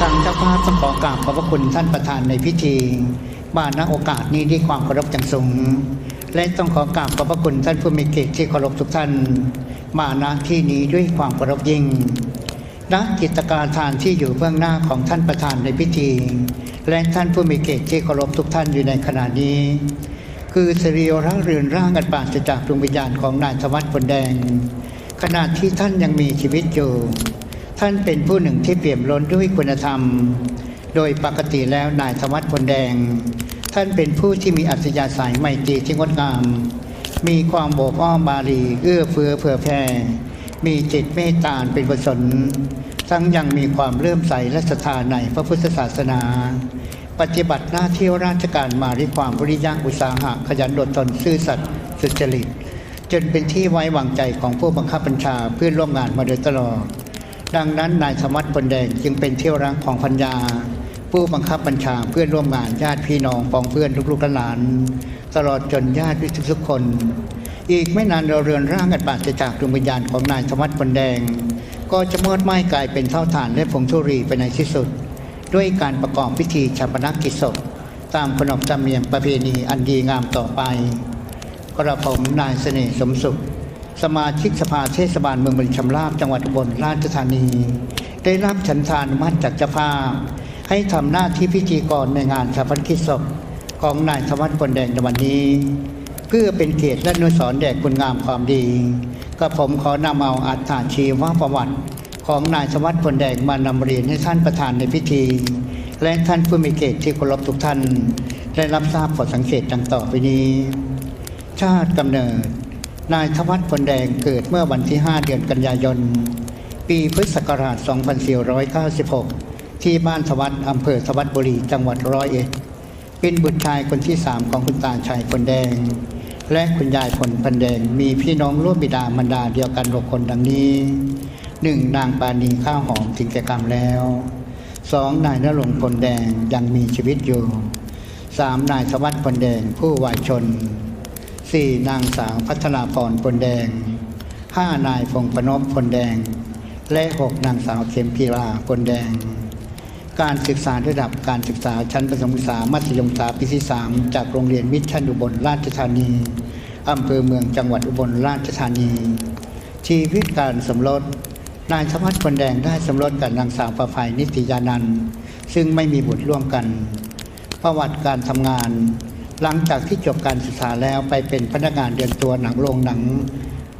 ทางเจ้าภาพต้องขอกราบขอบพระคุณท่านประธานในพิธีมาณโอกาสนี้ด้วยความเคารพอย่างสูง และต้องขอกราบขอบพระคุณท่านผู้มีเกียรติที่เคารพทุกท่าน มาณที่นี้ด้วยความเคารพยิ่งณกิจการทานที่อยู่เบื้องหน้าของท่านประธานในพิธี และท่านผู้มีเกียรติที่เคารพทุกท่านอยู่ในขณะนี้ คือสรีระเรือนร่างอันปราศจากดวงวิญญาณของนายธวัฒน์พลแดง ขณะที่ท่านยังมีชีวิตอยู่ ท่านเป็นผู้หนึ่งที่เปี่ยมล้นด้วยคุณธรรม โดยปกติแล้วนายธวัฒน์พลแดง ท่านเป็นผู้ที่มีอัธยาศัยไมตรีที่งดงาม มีความโอบอ้อมบาลีเอื้อเฟื้อเผื่อแผ่มีจิตเมตตาเป็นกุศลทั้งยังมีความเลื่อมใสและศรัทธาในพระพุทธศาสนา ปฏิบัติหน้าที่ราชการมาด้วยความบริยะอุตสาหะขยันอดทนซื่อสัตย์สุจริต จนเป็นที่ไว้วางใจของผู้บังคับบัญชาเพื่อนร่วมงานมาโดยตลอด ดังนั้นนายสมัติพลแดงจึงเป็นเที่ยวรักของพัญญา ผู้บังคับบัญชาเพื่อนร่วมงานญาติพี่น้องปองเพื่อนลูกๆหลาน ตลอดจนญาติทุกๆคน อีกไม่นานเราเรือนร่างกันปราศจากดวงวิญญาณของนายสมัติพลแดง ก็จะมอดไหม้กลายเป็นเท่าฐานและผงธุรีไปในที่สุด ด้วยการประกอบพิธีชาปนกิจศพตามขนบธรรมเนียมประเพณีอันดีงามต่อไปกระผมนายเสน่ห์สมสุข สมาชิกสภาเทศบาลเมืองบริชำราบจังหวัดอุบลราชธานี ได้รับฉันทานุมัติจากเจ้าภาพให้ทำหน้าที่พิธีกรในงานชาปนกิจศพของนายธวัฒน์พลแดงในวันนี้ เพื่อเป็นเกียรติและนุสรแด่คุณงามความดีกระผมขอนำเอาอัตาชีวประวัติของนายสวัสดิ์พลแดงมานำเรียนให้ท่านประธานในพิธี และท่านผู้มีเกียรติที่เคารพทุกท่าน ได้รับทราบผลสังเกตดังต่อไปนี้ ชาติกำเนิด นายทวัฒน์พลแดงเกิดเมื่อวันที่ 5 เดือนกันยายน ปีพุทธศักราช 2496 ที่บ้านทวัฒน์อำเภอทวัฒน์บุรี จังหวัดร้อยเอ็ด เป็นบุตรชายคนที่สามของคุณตาชัยพลแดง และคุณยายพลพันแดง มีพี่น้องร่วมบิดามารดาเดียวกันหกคนดังนี้หนึ่งนางปานีข้าวหอมถึงแก่กรรมแล้วสองนายนรงค์พลแดงยังมีชีวิตอยู่สามนายสวัสดิ์พลแดงผู้วายชน สี่นางสาวพัฒนาพรพลแดงห้านายพงพนพพลแดง และหกนางสาวเข็มพีลาพลแดง การศึกษาระดับการศึกษาชั้นประถมศึกษามัธยมศึกษาปีที่สามจากโรงเรียนมิตรชันอุบลราชธานีอำเภอเมืองจังหวัดอุบลราชธานี ชีวิตการสมรสนายสมัติคนแดงได้สมรสกับนางสาวประภัยนิติยานันท์ซึ่งไม่มีบุตรร่วมกัน ประวัติการทำงาน หลังจากที่จบการศึกษาแล้วไปเป็นพนักงานเดินตัวหนังโรงหนัง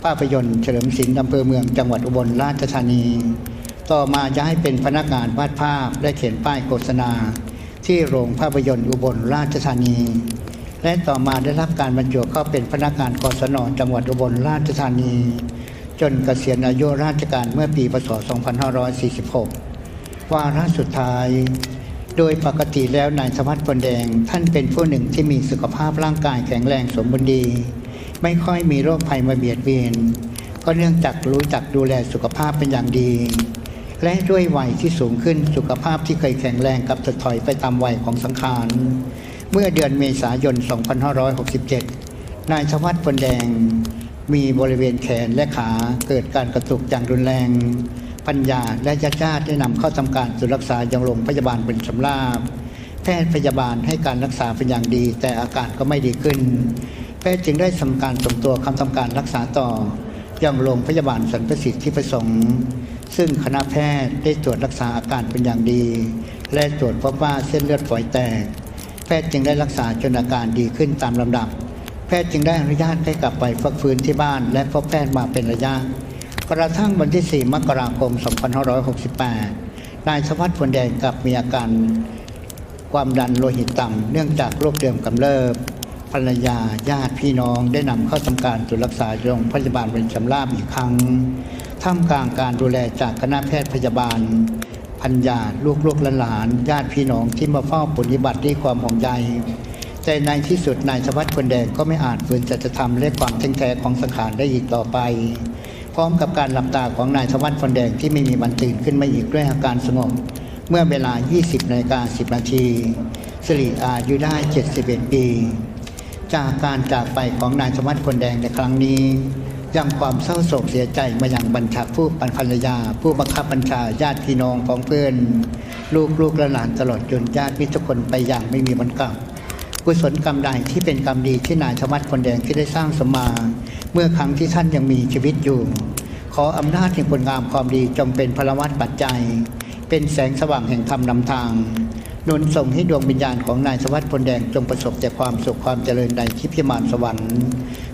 ภาพยนตร์เฉลิมศิลป์อำเภอเมืองจังหวัดอุบลราชธานี ต่อมาย้ายเป็นพนักงานวาดภาพและเขียนป้ายโฆษณา ที่โรงภาพยนตร์อุบลราชธานี และต่อมาได้รับการบรรจุเข้าเป็นพนักงานกศนจังหวัดอุบลราชธานี จนเกษียณอายุราชการเมื่อปีพศ 2546 วาระสุดท้าย โดยปกติแล้วนายสวัสดิ์พลแดง ท่านเป็นผู้หนึ่งที่มีสุขภาพร่างกายแข็งแรงสมบูรณ์ดี ไม่ค่อยมีโรคภัยมาเบียดเบียน ก็เนื่องจากรู้จักดูแลสุขภาพเป็นอย่างดี และด้วยวัยที่สูงขึ้นสุขภาพที่เคยแข็งแรงกับถดถอยไปตามวัยของสังขารเมื่อเดือนเมษายน 2567 นายชวัฒน์พลแดง มีบริเวณแขนและขาเกิดการกระตุกอย่างรุนแรง ปัญญาและญาติญาติได้นำเข้าทำการสุรักษายังโรงพยาบาลเป็นสำราบแพทย์พยาบาลให้การรักษาเป็นอย่างดี แต่อาการก็ไม่ดีขึ้น แพทย์จึงได้ทำการส่งตัวคำทำการรักษาต่อยังโรงพยาบาลสันประสิทธิ์ที่ประสงค์ ซึ่งคณะแพทย์ได้ตรวจรักษาอาการเป็นอย่างดี และตรวจพบว่าเส้นเลือดฝอยแตก แพทย์จึงได้รักษาจนอาการดีขึ้นตามลำดับ แพทย์จึงได้อนุญาตให้กลับไปฟักฟื้นที่บ้าน และพบแพทย์มาเป็นระยะ กระทั่งวันที่ 4 มกราคม 2568 นายสวัสดิ์พลแดงกลับมีอาการความดันโลหิตต่ำ เนื่องจากโรคเดิมกำเริบภรรยาญาติพี่น้องได้นำเข้าทำการตรวจรักษาโรงพยาบาลเป็นจำราบอีกครั้ง ท่ามกลางการดูแลจากคณะแพทย์พยาบาลพันยาลูกลูกหลานๆญาติพี่น้องที่มาเฝ้าปฏิบัติด้วยความห่วงใยแต่ในที่สุดนายสวัสดิ์คนแดงก็ไม่อาจฝืนจะจะทำและความแข็งแกร่งของสังขารได้อีกต่อไป พร้อมกับการหลับตาของนายสวัสดิ์คนแดงที่ไม่มีวันตื่นขึ้นมาอีกด้วยอาการสงบ เมื่อเวลา 20นาฬิกา10 นาทีสิริอายุได้ 71 ปี จากการจากไปของนายสวัสดิ์คนแดงในครั้งนี้ยังความเศร้าโศกเสียใจมาอยังบรรชาผู้ปันภรรยา ผู้บังคับบัญชาญาติพี่น้องของเพื่อน ลูกลูกและหลานตลอดจนญาติมิตรทุกคนไปอย่างไม่มีวันกลับกุศลกรรมใดที่เป็นกรรมดีที่นายธวัฒน์คนแดงที่ได้สร้างสมมา เมื่อครั้งที่ท่านยังมีชีวิตอยู่ ขออำนาจแห่งคุณงามความดีจงเป็นพลวัตปัจจัย เป็นแสงสว่างแห่งธรรมนำทางนนส่งให้ดวงวิญญาณของนายธวัฒน์คนแดงจงประสบแต่ความสุขความเจริญในทิพยมานสวรรค์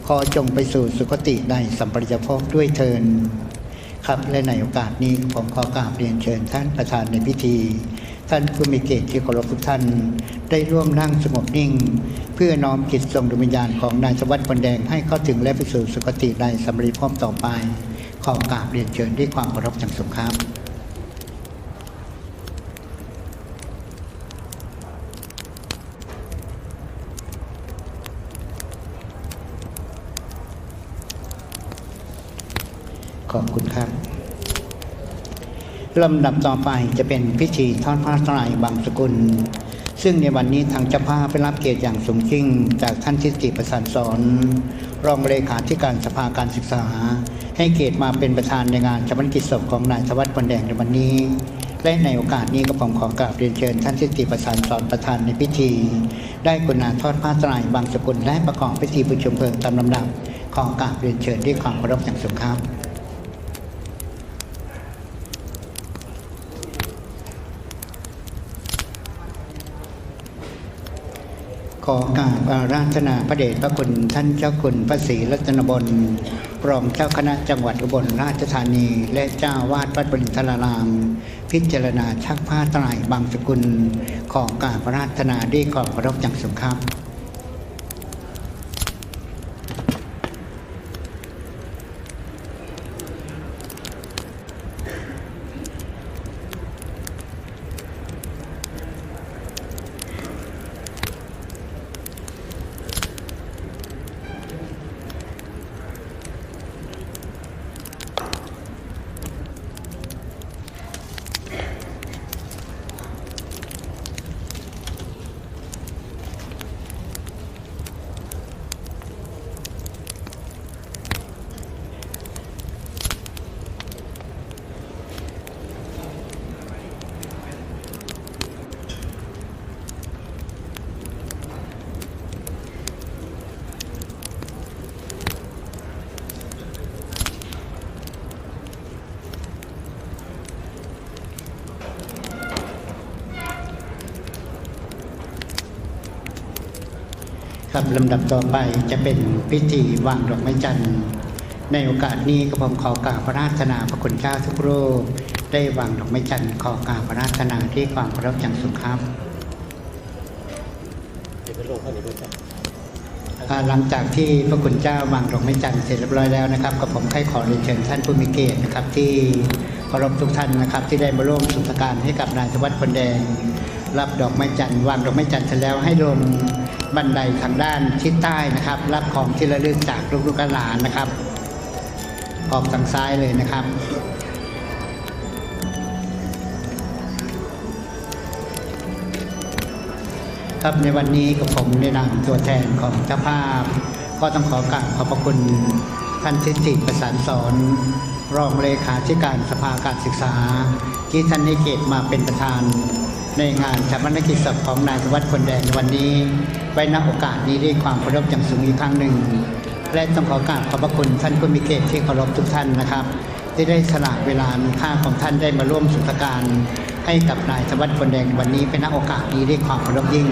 ขอจงไปสู่สุคติในสัมปริยภพด้วยเทินครับและในโอกาสนี้ผมขอกราบเรียนเชิญท่านประธานในพิธี ท่านผู้มีเกียรติที่เคารพทุกท่านได้ร่วมนั่งสงบนิ่ง เพื่อน้อมจิตส่งดวงวิญญาณของนายสวัสดิ์คนแดงให้เข้าถึงและไปสู่สุคติในสัมปริภพต่อไป ขอกราบเรียนเชิญด้วยความเคารพอย่างสูงครับขอบคุณครับ ลำดับต่อไปจะเป็นพิธีทอดผ้าไตรบางสกุล ซึ่งในวันนี้ทางเจ้าภาพไปรับเกียรติอย่างสูงยิ่งจากท่านทิติประสานสอนรองเลขาธิการสภาการศึกษา ให้เกียรติมาเป็นประธานในงานชาปนกิจศพของนายธวัฒน์คนแดงในวันนี้ และในโอกาสนี้ก็ผมขอกราบเรียนเชิญ ท่านทิติประสานสอนประธานในพิธี ได้กุณาทอดผ้าไตรบางสกุลและประกอบพิธีประชุมเพลิงตามลำดับขอกราบเรียนเชิญด้วยความเคารพอย่างสูงครับ ขอกราบอาราธนาพระเดชพระคุณท่านเจ้าคุณพระศรีรัตนบลรองเจ้าคณะจังหวัดอุบลราชธานี และเจ้าวาดวัดบรินทราราม พิจารณาชักผ้าตรายบางสกุล ขอกราบอาราธนาด้วยความเคารพอย่างสูงครับ ครับลำดับต่อไปจะเป็นพิธีวางดอกไม้จันทร์ในโอกาสนี้กระผมขอกราบพระราชนาพระคุณเจ้าทุกรูปได้วางดอกไม้จันทร์ขอกราบพระราชนาที่ความเคารพอย่างสูงครับอ่าหลังจากที่พระคุณเจ้าวางดอกไม้จันทร์เสร็จเรียบร้อยแล้วนะครับกับผมให้ขอเรียนเชิญท่านผู้มีเกียรตินะครับ ที่เคารพทุกท่านนะครับ ที่ได้มาร่วมสุนทรการให้กับนายธวัฒน์คนแดง รับดอกไม้จันทร์วางดอกไม้จันทร์เสร็จแล้วให้ลง บันไดทางด้านทิศใต้นะครับ รับของที่ระลึกจากลูกๆหลานนะครับ ออกทางซ้ายเลยนะครับครับในวันนี้กับผมในนามตัวแทนของเจ้าภาพ ก็ต้องขอกราบขอบพระคุณท่านทิติประสานสอน รองเลขาธิการสภาการศึกษา ที่ท่านให้เกียรติมาเป็นประธาน ในงานชาปนกิจศพของนายธวัสดิ์คนแดงในวันนี้ไว้ณโอกาสนี้ด้วยความเคารพอย่างสูงอีกครั้งหนึ่ง และต้องขอกราบขอบพระคุณท่านผู้มีเกียรติที่เคารพทุกท่านนะครับ ที่ได้สละเวลามีค่าของท่านได้มาร่วมสุนทการให้กับนายธวัสดิ์คนแดงวันนี้เป็นณโอกาสนี้ด้วยความเคารพยิ่ง